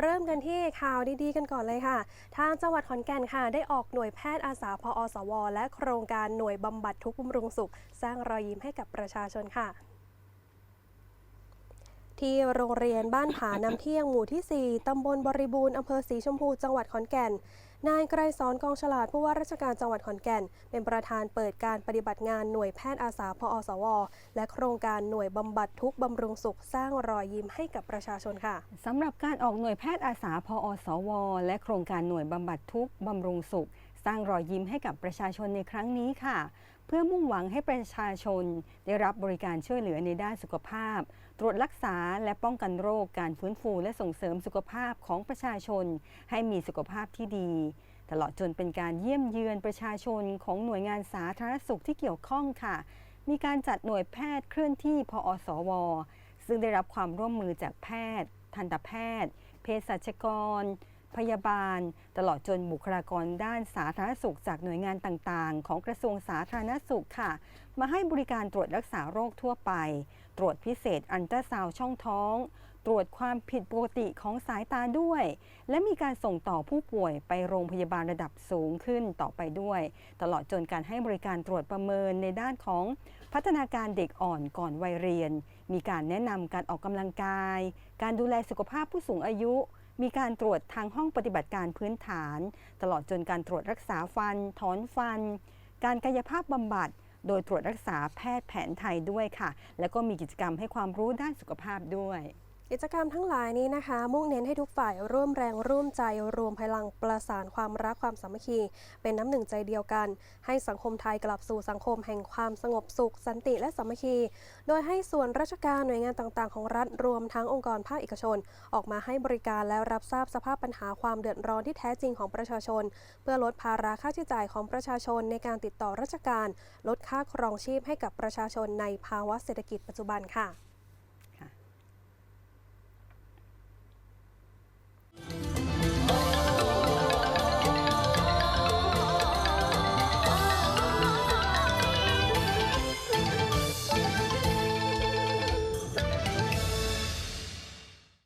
เริ่มกันที่ข่าวดีๆกันก่อนเลยค่ะ ทางจังหวัดขอนแก่นค่ะ ได้ออกหน่วยแพทย์อาสาพอสว และโครงการหน่วยบำบัดทุกข์บำรุงสุข สร้างรอยยิ้มให้กับประชาชนค่ะ ที่โรงเรียนบ้านผาน้ำเที่ยงหมู่ที่ 4 ตำบลบริบูรณ์อำเภอสีชมพู จังหวัดขอนแก่น นายไกรสอนกองฉลาดผู้ว่าราชการจังหวัดขอนแก่น เป็นประธานเปิดการปฏิบัติงานหน่วยแพทย์อาสาพอสว และโครงการหน่วยบำบัดทุกข์บำรุงสุขสร้างรอยยิ้มให้กับประชาชนค่ะสำหรับการออกหน่วยแพทย์อาสาพอสว และโครงการหน่วยบำบัดทุกข์บำรุงสุข สร้างรอยยิ้มให้กับประชาชนในครั้งนี้ค่ะ เพื่อมุ่งหวังให้ประชาชน ได้รับบริการช่วยเหลือในด้านสุขภาพ ตรวจรักษาและป้องกันโรคการฟื้นฟูและส่งเสริมสุขภาพของประชาชน ให้มีสุขภาพที่ดี ตลอดจนเป็นการเยี่ยมเยือนประชาชนของหน่วยงานสาธารณสุขที่เกี่ยวข้องค่ะ มีการจัดหน่วยแพทย์เคลื่อนที่พอสว ซึ่งได้รับความร่วมมือจากแพทย์ ทันตแพทย์ เภสัชกร พยาบาล ตลอดจนบุคลากรด้านสาธารณสุขจากหน่วยงานต่างๆ ของกระทรวงสาธารณสุขค่ะ มาให้บริการตรวจรักษาโรคทั่วไป ตรวจพิเศษอันตราซาวช่องท้อง ตรวจความผิดปกติของสายตาด้วย และมีการส่งต่อผู้ป่วยไปโรงพยาบาลระดับสูงขึ้นต่อไปด้วย ตลอดจนการให้บริการตรวจประเมินในด้านของพัฒนาการเด็กอ่อนก่อนวัยเรียน มีการแนะนำการออกกำลังกาย การดูแลสุขภาพผู้สูงอายุ มีการตรวจทางห้องปฏิบัติการพื้นฐาน ตลอดจนการตรวจรักษาฟัน ถอนฟัน การกายภาพบำบัด โดยตรวจรักษาแพทย์แผนไทยด้วยค่ะ แล้วก็มีกิจกรรมให้ความรู้ด้านสุขภาพด้วย กิจกรรมทั้งหลายนี้นะคะ มุ่งเน้นให้ทุกฝ่ายร่วมแรงร่วมใจรวมพลังประสานความรักความสามัคคี เป็นน้ำหนึ่งใจเดียวกัน ให้สังคมไทยกลับสู่สังคมแห่งความสงบสุข สันติและสามัคคี โดยให้ส่วนราชการหน่วยงานต่างๆ ของรัฐรวมทั้งองค์กรภาคเอกชน ออกมาให้บริการและรับทราบสภาพปัญหาความเดือดร้อนที่แท้จริงของประชาชน เพื่อลดภาระค่าใช้จ่ายของประชาชนในการติดต่อราชการ ลดค่าครองชีพให้กับประชาชนในภาวะเศรษฐกิจปัจจุบันค่ะ